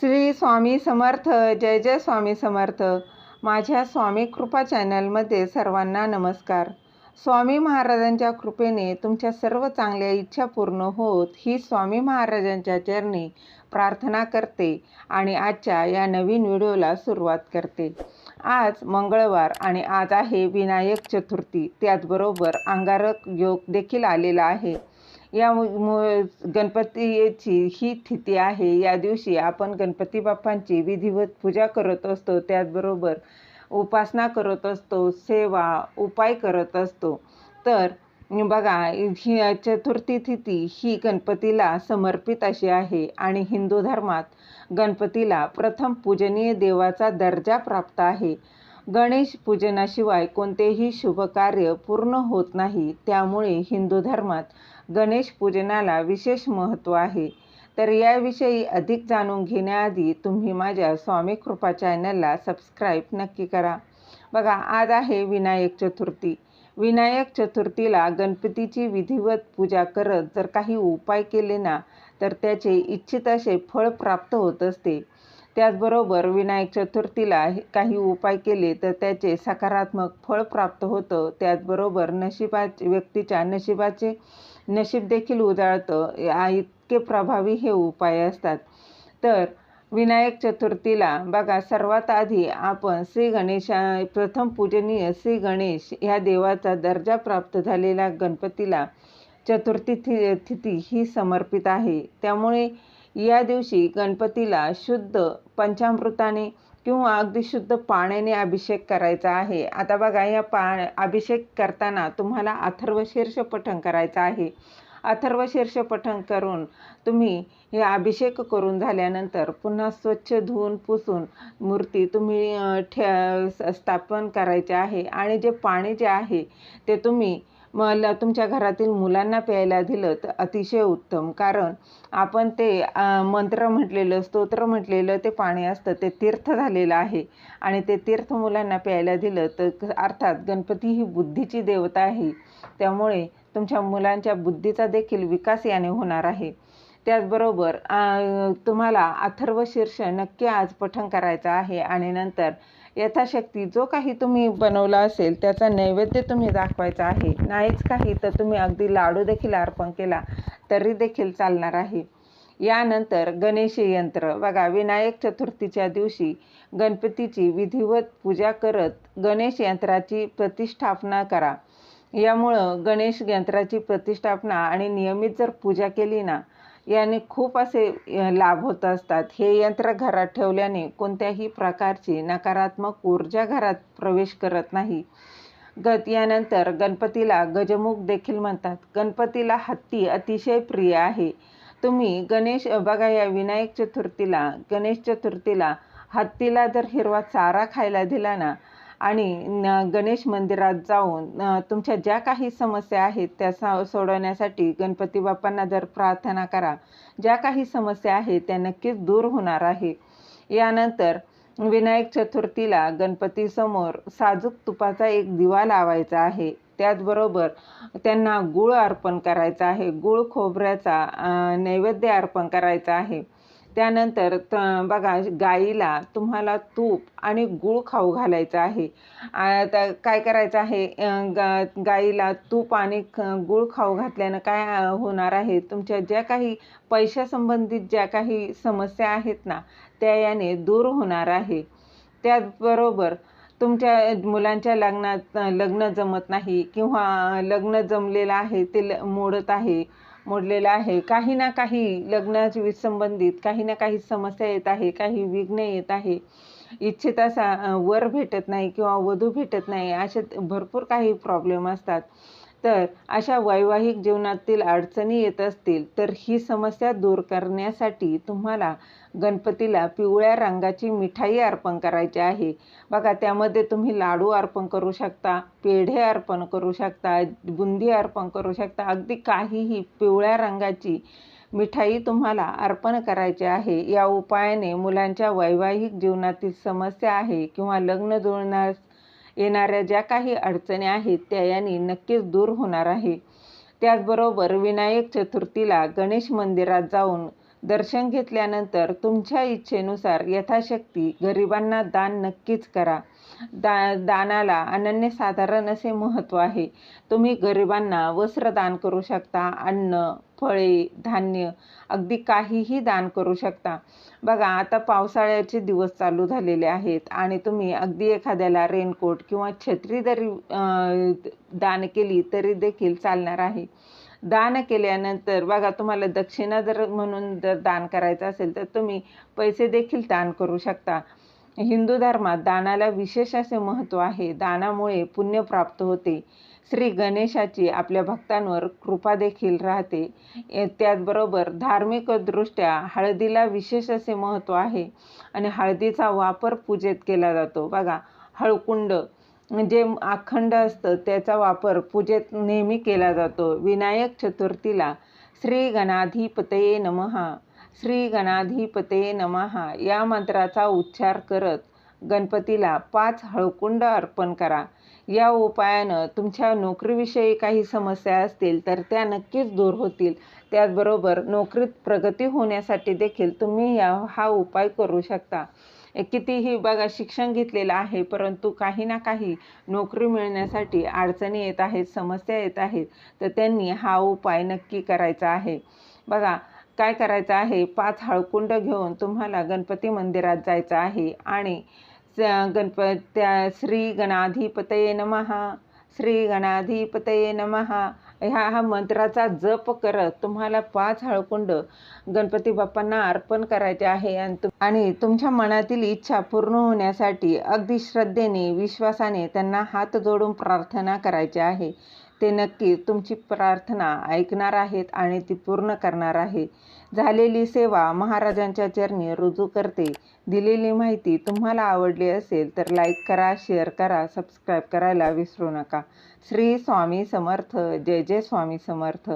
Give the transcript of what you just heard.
श्री स्वामी समर्थ जय जय स्वामी समर्थ. माझ्या स्वामी कृपा चॅनलमध्ये सर्वांना नमस्कार. स्वामी महाराजांच्या कृपेने तुमच्या सर्व चांगल्या इच्छा पूर्ण होत ही स्वामी महाराजांच्या चरणी प्रार्थना करते आणि आजच्या या नवीन व्हिडिओला सुरुवात करते. आज मंगळवार आणि आज आहे विनायक चतुर्थी. त्याचबरोबर अंगारक योग देखील आलेला आहे. या मु- मु- गणपतीची ही तिथी आहे. या दिवशी आपण गणपती बाप्पांची विधिवत पूजा करत असतो. त्याचबरोबर उपासना करत असतो सेवा उपाय करत असतो. तर बघा ही चतुर्थी तिथी ही गणपतीला समर्पित अशी आहे आणि हिंदू धर्मात गणपतीला प्रथम पूजनीय देवाचा दर्जा प्राप्त आहे. गणेश पूजनाशिवाय कोणतेही शुभ कार्य पूर्ण होत नाही. त्यामुळे हिंदू धर्मात गणेश पूजनाला विशेष महत्त्व आहे. तर याविषयी अधिक जाणून घेण्याआधी तुम्ही माझ्या स्वामी कृपा चॅनलला सबस्क्राईब नक्की करा. बघा आज आहे विनायक चतुर्थी. विनायक चतुर्थीला गणपतीची विधिवत पूजा करत जर काही उपाय केले ना तर त्याचे इच्छित असे फळ प्राप्त होत असते. त्याचबरोबर विनायक चतुर्थीला काही उपाय केले तर त्याचे सकारात्मक फळ प्राप्त होतं. त्याचबरोबर नशिबाचे व्यक्तीच्या नशिबाचे नशीब देखील उजाळतं. इतके प्रभावी हे उपाय असतात. तर विनायक चतुर्थीला बघा सर्वात आधी आपण श्री गणेशा प्रथम पूजनीय श्री गणेश ह्या देवाचा दर्जा प्राप्त झालेल्या गणपतीला चतुर्थी थि- तिथी ही समर्पित आहे. त्यामुळे या दिवशी गणपतीला शुद्ध पंचामृताने किंवा अगदी शुद्ध पाण्याने अभिषेक करायचा आहे. आता बघा या पा अभिषेक करताना तुम्हाला अथर्वशीर्ष पठण करायचं आहे. अथर्वशीर्ष पठण करून तुम्ही हे अभिषेक करून झाल्यानंतर पुन्हा स्वच्छ धुवून पुसून मूर्ती तुम्ही ठे स्थापन करायचे आहे. आणि जे पाणी जे आहे ते तुम्ही मला तुमच्या घरातील मुलांना प्यायला दिलं तर अतिशय उत्तम. कारण आपण ते मंत्र म्हटलेलं स्तोत्र म्हटलेलं ते पाणी असतं ते तीर्थ झालेलं आहे. आणि ते तीर्थ मुलांना प्यायला दिलं तर अर्थात गणपती ही बुद्धीची देवता आहे. त्यामुळे तुमच्या मुलांच्या बुद्धीचा देखील विकास याने होणार आहे. त्याचबरोबर तुम्हाला तुम्हाला अथर्वशीर्ष नक्की आज पठण करायचं आहे. आणि नंतर यथाशक्ती जो काही तुम्ही बनवला असेल त्याचा नैवेद्य तुम्ही दाखवायचा आहे. नाहीच काही तर तुम्ही अगदी लाडू देखील अर्पण केला तरी देखील चालणार आहे. यानंतर गणेश यंत्र. बघा विनायक चतुर्थीच्या दिवशी गणपतीची विधिवत पूजा करत गणेश यंत्राची प्रतिष्ठापना करा. यामुळं गणेश यंत्राची प्रतिष्ठापना आणि नियमित जर पूजा केली ना याने खूप असे लाभ होत असतात. हे यंत्र घरात ठेवल्याने कोणत्याही प्रकारची नकारात्मक ऊर्जा घरात प्रवेश करत नाही. गत यानंतर गणपतीला गजमुख देखील म्हणतात. गणपतीला हत्ती अतिशय प्रिय आहे. तुम्ही गणेश बघा या विनायक चतुर्थीला गणेश चतुर्थीला हत्तीला जर हिरवा चारा खायला दिला ना आणि न- गणेश मंदिरात जाऊन तुमच्या ज्या काही समस्या आहेत त्या सा- सोडवण्यासाठी गणपती बाप्पांना जर प्रार्थना करा. ज्या काही समस्या आहेत त्या नक्कीच दूर होणार आहे. यानंतर विनायक चतुर्थीला गणपतीसमोर साजूक तुपाचा एक दिवा लावायचा आहे. त्याचबरोबर त्यांना गुळ अर्पण करायचा आहे. गुळ खोबऱ्याचा नैवेद्य अर्पण करायचा आहे. त्यानंतर त बघा गाईला तुम्हाला तूप आणि गूळ खाऊ घालायचं आहे. आता काय करायचं आहे? गा गाईला तूप आणि गुळ गूळ खाऊ घातल्यानं काय होणार आहे? तुमच्या ज्या काही पैशासंबंधित ज्या काही समस्या आहेत ना त्या याने दूर होणार आहे. त्याचबरोबर तुमच्या मुलांच्या लग्नात लग्न जमत नाही किंवा लग्न जमलेलं आहे ते ल- मोडत आहे. मोडलेला आहे. काही ना काही लग्नाची संबंधित काही ना काही समस्या येत आहे काही विघ्न येत आहे. इच्छित असा वर भेटत नाही किंवा वधू भेटत नाही. असे भरपूर काही प्रॉब्लेम असतात. तर अशा वैवाहिक जीवनातील अडचणी येत असतील तर ही समस्या दूर करण्यासाठी तुम्हाला गणपतीला पिवळ्या रंगाची मिठाई अर्पण करायची आहे. बघा त्यामध्ये तुम्ही लाडू अर्पण करू शकता पेढे अर्पण करू शकता बुंदी अर्पण करू शकता. अगदी काहीही पिवळ्या रंगाची मिठाई तुम्हाला अर्पण करायची आहे. या उपायाने मुलांच्या वैवाहिक जीवनातील समस्या आहे किंवा लग्न जुळण्यास येणाऱ्या ज्या काही अडचणी आहेत त्या यांनी नक्कीच दूर होणार आहे. त्याचबरोबर विनायक चतुर्थीला गणेश मंदिरात जाऊन दर्शन घेतल्यानंतर तुमच्या इच्छेनुसार यथाशक्ती गरिबांना दान नक्कीच करा. दा दानाला अनन्यसाधारण असे महत्त्व आहे. तुम्ही गरिबांना वस्त्र दान करू शकता अन्न फळे धान्य अगदी काहीही दान करू शकता. बघा आता पावसाळ्याचे दिवस चालू झालेले आहेत आणि तुम्ही अगदी एखाद्याला रेनकोट किंवा छत्री जरी दान केली तरी देखील चालणार आहे. दान केल्यानंतर बघा तुम्हाला दक्षिणा जर म्हणून जर दान करायचं असेल तर तुम्ही पैसे देखील दान करू शकता. हिंदू धर्मात दानाला विशेष असे महत्त्व आहे. दानामुळे पुण्य प्राप्त होते. श्री गणेशाची आपल्या भक्तांवर कृपा देखील राहते. त्याचबरोबर धार्मिकदृष्ट्या हळदीला विशेष असे महत्त्व आहे. आणि हळदीचा वापर पूजेत केला जातो. बघा हळकुंड जे अखंड असतं त्याचा वापर पूजेत नेहमी केला जातो. विनायक चतुर्थीला श्री गणाधिपतये नमहा श्री गणाधिपतये नमहा या मंत्राचा उच्चार करत गणपतीला पाच हळकुंड अर्पण करा. या उपायानं तुमच्या नोकरीविषयी काही समस्या असतील तर त्या नक्कीच दूर होतील. त्याचबरोबर नोकरीत प्रगती होण्यासाठी देखील तुम्ही या हा उपाय करू शकता. कितीही बघा शिक्षण घेतलेलं आहे परंतु काही ना काही नोकरी मिळण्यासाठी अडचणी येत आहेत समस्या येत आहेत तर त्यांनी हा उपाय नक्की करायचा आहे. बघा काय करायचं आहे? पाच हळकुंड घेऊन तुम्हाला गणपती मंदिरात जायचं आहे आणि गणप त्या श्री गणाधिपतये नमहा श्री गणाधिपतये नमहा ह्या हा मंत्राचा जप करत तुम्हाला पाच हळकुंड गणपती बाप्पांना अर्पण करायचे आहे. आणि तुमच्या मनातील इच्छा पूर्ण होण्यासाठी अगदी श्रद्धेने विश्वासाने त्यांना हात जोडून प्रार्थना करायची आहे. ते नक्की तुमची प्रार्थना ऐकणार आहेत आणि ती पूर्ण करणार आहे. झालेली सेवा महाराजांच्या चरणी रुजू करते. दिलेली माहिती तुम्हाला आवडली असेल तर लाईक करा शेअर करा सबस्क्राईब करायला विसरू नका. श्री स्वामी समर्थ. जय जय स्वामी समर्थ.